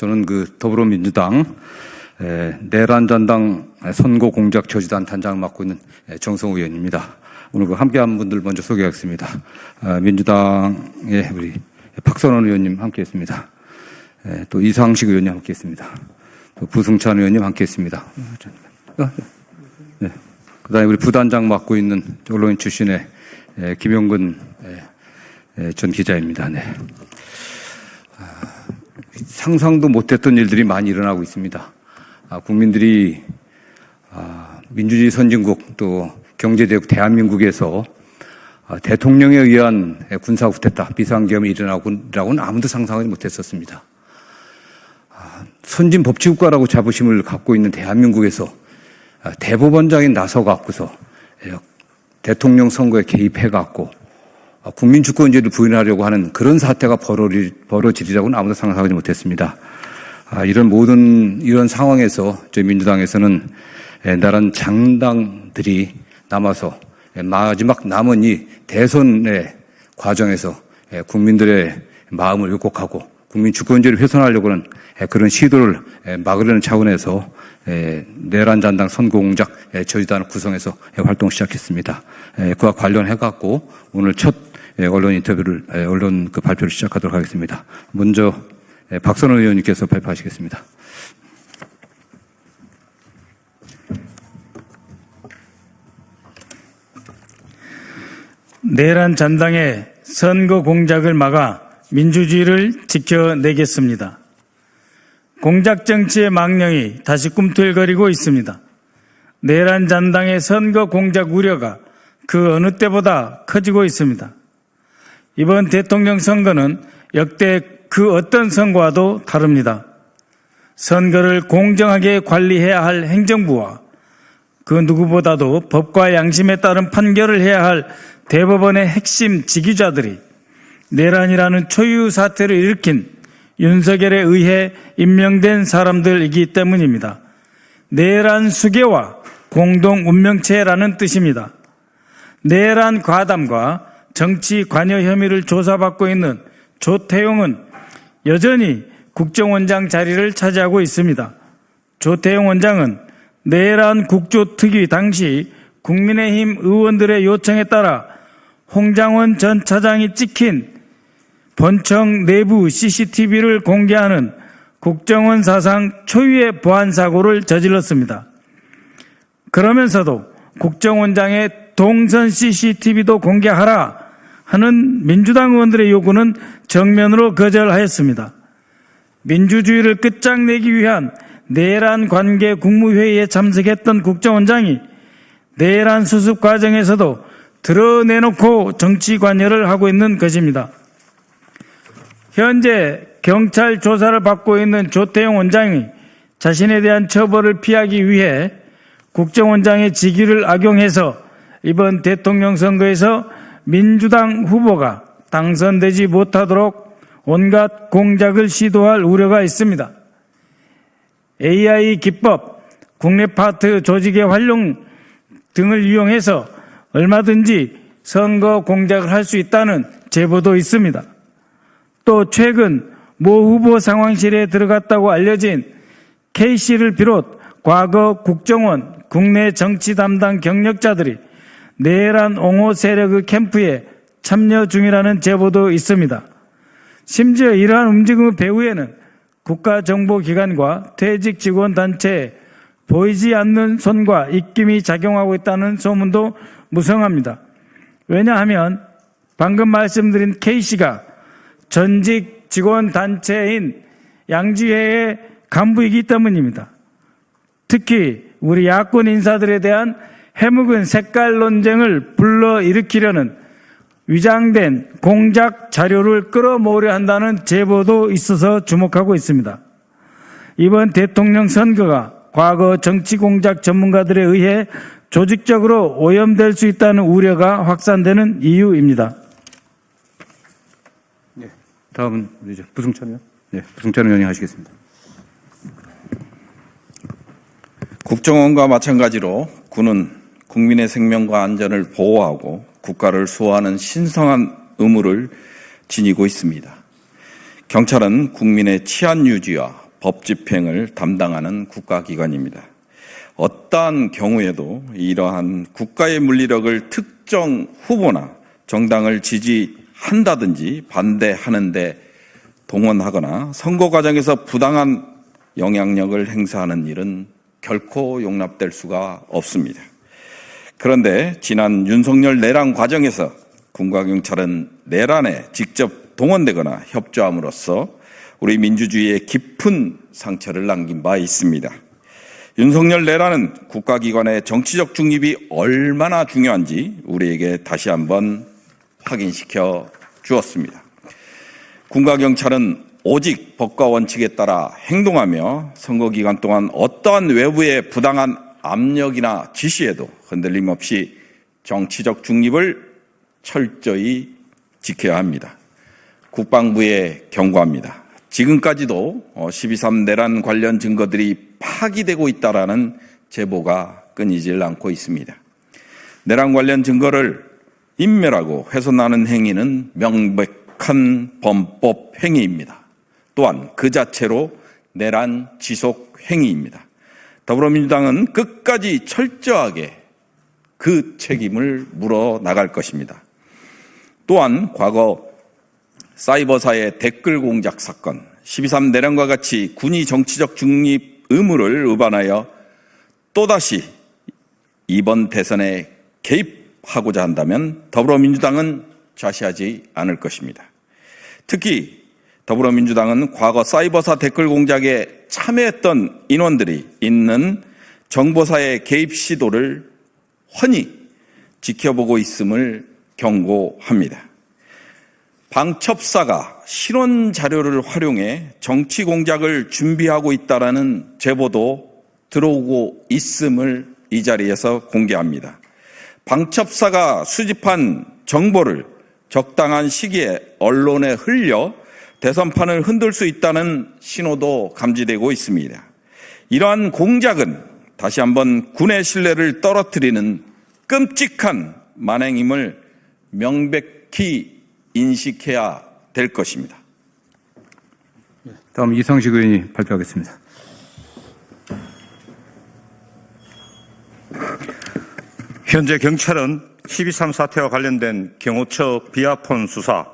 저는 그 더불어민주당 에, 내란 전당 선거 공작 저지단 단장을 맡고 있는 에, 정성호 의원입니다. 오늘 그 함께한 분들 먼저 소개하겠습니다. 아, 민주당의 우리 박선원 의원님 함께했습니다. 에, 또 이상식 의원님 함께했습니다. 또 부승찬 의원님 함께했습니다. 어, 네. 그다음에 우리 부단장 맡고 있는 언론인 출신의 에, 김영근 전 기자입니다. 네. 상상도 못했던 일들이 많이 일어나고 있습니다. 아, 국민들이 아, 민주주의 선진국 또 경제대국 대한민국에서 아, 대통령에 의한 군사 쿠데타 비상계엄이 일어나고라고는 아무도 상상하지 못했었습니다. 아, 선진 법치국가라고 자부심을 갖고 있는 대한민국에서 아, 대법원장이 나서 갖고서 예, 대통령 선거에 개입해 갖고 아, 국민 주권제를 부인하려고 하는 그런 사태가 벌어지리라고는 아무도 상상하지 못했습니다. 아, 이런 모든 이런 상황에서 저희 민주당에서는 에, 나란 장당들이 남아서 에, 마지막 남은 이 대선의 과정에서 에, 국민들의 마음을 왜곡하고 국민 주권제를 훼손하려고 하는 에, 그런 시도를 에, 막으려는 차원에서 에, 내란 잔당 선거 공작 에, 저지단을 구성해서 에, 활동을 시작했습니다. 에, 그와 관련해 갖고 오늘 첫 에, 언론 인터뷰를 에, 언론 그 발표를 시작하도록 하겠습니다. 먼저 에, 박선호 의원님께서 발표하시겠습니다. 내란 잔당의 선거 공작을 막아 민주주의를 지켜내겠습니다. 공작 정치의 망령이 다시 꿈틀거리고 있습니다. 내란 잔당의 선거 공작 우려가 그 어느 때보다 커지고 있습니다. 이번 대통령 선거는 역대 그 어떤 선거와도 다릅니다. 선거를 공정하게 관리해야 할 행정부와 그 누구보다도 법과 양심에 따른 판결을 해야 할 대법원의 핵심 지휘자들이 내란이라는 초유 사태를 일으킨 윤석열에 의해 임명된 사람들이기 때문입니다. 내란 수계와 공동 운명체라는 뜻입니다. 내란 과담과 정치 관여 혐의를 조사받고 있는 조태용은 여전히 국정원장 자리를 차지하고 있습니다. 조태용 원장은 내란 국조특위 당시 국민의힘 의원들의 요청에 따라 홍장원 전 차장이 찍힌 본청 내부 CCTV를 공개하는 국정원 사상 초유의 보안 사고를 저질렀습니다. 그러면서도 국정원장의 동선 CCTV도 공개하라 하는 민주당 의원들의 요구는 정면으로 거절하였습니다. 민주주의를 끝장내기 위한 내란 관계 국무회의에 참석했던 국정원장이 내란 수습 과정에서도 드러내놓고 정치 관여를 하고 있는 것입니다. 현재 경찰 조사를 받고 있는 조태용 원장이 자신에 대한 처벌을 피하기 위해 국정원장의 직위를 악용해서 이번 대통령 선거에서 민주당 후보가 당선되지 못하도록 온갖 공작을 시도할 우려가 있습니다. AI 기법, 국내 파트 조직의 활용 등을 이용해서 얼마든지 선거 공작을 할 수 있다는 제보도 있습니다. 또 최근 모 후보 상황실에 들어갔다고 알려진 K씨를 비롯 과거 국정원, 국내 정치 담당 경력자들이 내란 옹호 세력의 캠프에 참여 중이라는 제보도 있습니다. 심지어 이러한 움직임의 배후에는 국가정보기관과 퇴직 직원 단체에 보이지 않는 손과 입김이 작용하고 있다는 소문도 무성합니다. 왜냐하면 방금 말씀드린 K씨가 전직 직원 단체인 양지회의 간부이기 때문입니다. 특히 우리 야권 인사들에 대한 해묵은 색깔 논쟁을 불러일으키려는 위장된 공작 자료를 끌어모으려 한다는 제보도 있어서 주목하고 있습니다. 이번 대통령 선거가 과거 정치 공작 전문가들에 의해 조직적으로 오염될 수 있다는 우려가 확산되는 이유입니다. 다음은 이제 부승찬 의원. 네, 부승찬 의원이 하시겠습니다. 국정원과 마찬가지로 군은 국민의 생명과 안전을 보호하고 국가를 수호하는 신성한 의무를 지니고 있습니다. 경찰은 국민의 치안 유지와 법 집행을 담당하는 국가기관입니다. 어떠한 경우에도 이러한 국가의 물리력을 특정 후보나 정당을 지지 한다든지 반대하는데 동원하거나 선거 과정에서 부당한 영향력을 행사하는 일은 결코 용납될 수가 없습니다. 그런데 지난 윤석열 내란 과정에서 군과 경찰은 내란에 직접 동원되거나 협조함으로써 우리 민주주의에 깊은 상처를 남긴 바 있습니다. 윤석열 내란은 국가기관의 정치적 중립이 얼마나 중요한지 우리에게 다시 한번 확인시켜 주었습니다. 군과 경찰은 오직 법과 원칙에 따라 행동하며 선거 기간 동안 어떠한 외부의 부당한 압력이나 지시에도 흔들림 없이 정치적 중립을 철저히 지켜야 합니다. 국방부에 경고합니다. 지금까지도 12.3 내란 관련 증거들이 파기되고 있다라는 제보가 끊이질 않고 있습니다. 내란 관련 증거를 인멸하고 훼손하는 행위는 명백한 범법 행위입니다. 또한 그 자체로 내란 지속 행위입니다. 더불어민주당은 끝까지 철저하게 그 책임을 물어 나갈 것입니다. 또한 과거 사이버사의 댓글 공작 사건, 12.3 내란과 같이 군이 정치적 중립 의무를 위반하여 또다시 이번 대선에 개입 하고자 한다면 더불어민주당은 좌시하지 않을 것입니다. 특히 더불어민주당은 과거 사이버사 댓글 공작에 참여했던 인원들이 있는 정보사의 개입 시도를 훤히 지켜보고 있음을 경고합니다. 방첩사가 실원 자료를 활용해 정치 공작을 준비하고 있다라는 제보도 들어오고 있음을 이 자리에서 공개합니다. 방첩사가 수집한 정보를 적당한 시기에 언론에 흘려 대선판을 흔들 수 있다는 신호도 감지되고 있습니다. 이러한 공작은 다시 한번 군의 신뢰를 떨어뜨리는 끔찍한 만행임을 명백히 인식해야 될 것입니다. 다음 이상식 의원이 발표하겠습니다. 현재 경찰은 12.3 사태와 관련된 경호처 비아폰 수사,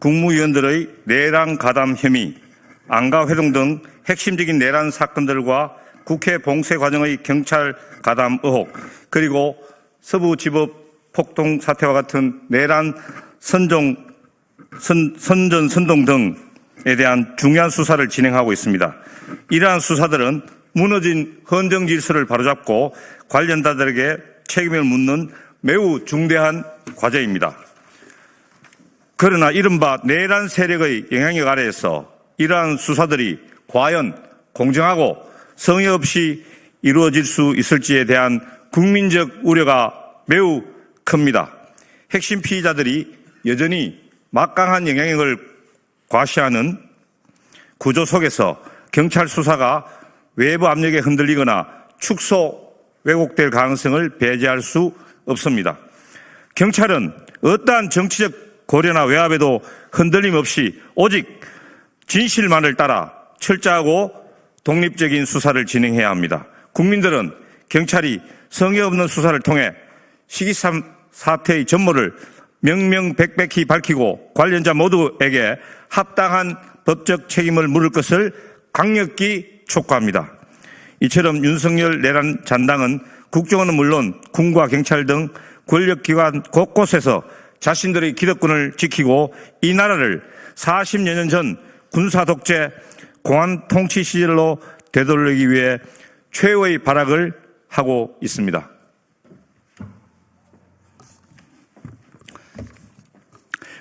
국무위원들의 내란 가담 혐의, 안가 회동 등 핵심적인 내란 사건들과 국회 봉쇄 과정의 경찰 가담 의혹, 그리고 서부지법 폭동 사태와 같은 내란 선종, 선, 선전 선동 등에 대한 중요한 수사를 진행하고 있습니다. 이러한 수사들은 무너진 헌정 질서를 바로잡고 관련자들에게 책임을 묻는 매우 중대한 과제입니다. 그러나 이른바 내란 세력의 영향력 아래에서 이러한 수사들이 과연 공정하고 성의 없이 이루어질 수 있을지에 대한 국민적 우려가 매우 큽니다. 핵심 피의자들이 여전히 막강한 영향력을 과시하는 구조 속에서 경찰 수사가 외부 압력에 흔들리거나 축소 왜곡될 가능성을 배제할 수 없습니다. 경찰은 어떠한 정치적 고려나 외압에도 흔들림 없이 오직 진실만을 따라 철저하고 독립적인 수사를 진행해야 합니다. 국민들은 경찰이 성의 없는 수사를 통해 시기삼 사태의 전모를 명명백백히 밝히고 관련자 모두에게 합당한 법적 책임을 물을 것을 강력히 촉구합니다. 이처럼 윤석열 내란 잔당은 국정원은 물론 군과 경찰 등 권력기관 곳곳에서 자신들의 기득권을 지키고 이 나라를 40여 년 전 군사 독재 공안 통치 시절로 되돌리기 위해 최후의 발악을 하고 있습니다.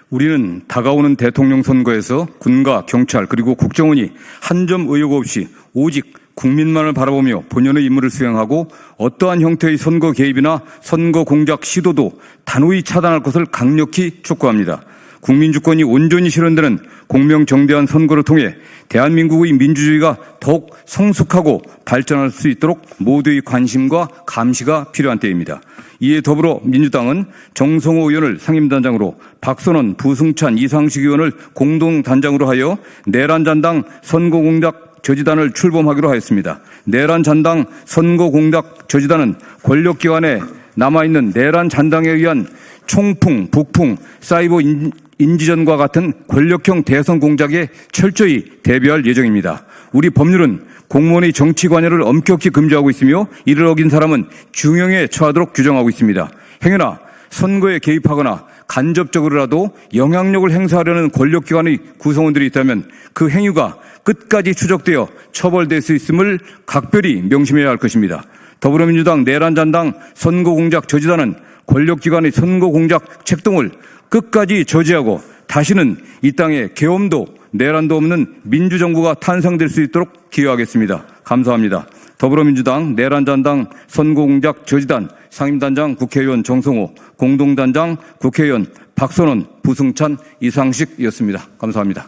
우리는 다가오는 대통령 선거에서 군과 경찰 그리고 국정원이 한 점 의혹 없이 오직 국민만을 바라보며 본연의 임무를 수행하고 어떠한 형태의 선거 개입이나 선거 공작 시도도 단호히 차단할 것을 강력히 촉구합니다. 국민 주권이 온전히 실현되는 공명정대한 선거를 통해 대한민국의 민주주의가 더욱 성숙하고 발전할 수 있도록 모두의 관심과 감시가 필요한 때입니다. 이에 더불어 민주당은 정성호 의원을 상임단장으로 박선원, 부승찬, 이상식 의원을 공동단장으로 하여 내란잔당 선거공작 저지단을 출범하기로 하였습니다. 내란 잔당 선거 공작 저지단은 권력기관에 남아있는 내란 잔당에 의한 총풍, 북풍, 사이버 인- 인지전과 같은 권력형 대선 공작에 철저히 대비할 예정입니다. 우리 법률은 공무원의 정치 관여를 엄격히 금지하고 있으며 이를 어긴 사람은 중형에 처하도록 규정하고 있습니다. 행여나 선거에 개입하거나 간접적으로라도 영향력을 행사하려는 권력기관의 구성원들이 있다면 그 행위가 끝까지 추적되어 처벌될 수 있음을 각별히 명심해야 할 것입니다. 더불어민주당 내란잔당 선거공작 저지단은 권력기관의 선거공작 책동을 끝까지 저지하고 다시는 이 땅에 계엄도 내란도 없는 민주정부가 탄생될 수 있도록 기여하겠습니다. 감사합니다. 더불어민주당 내란잔당 선거공작 저지단 상임단장 국회의원 정성호, 공동단장 국회의원 박선원, 부승찬, 이상식이었습니다. 감사합니다.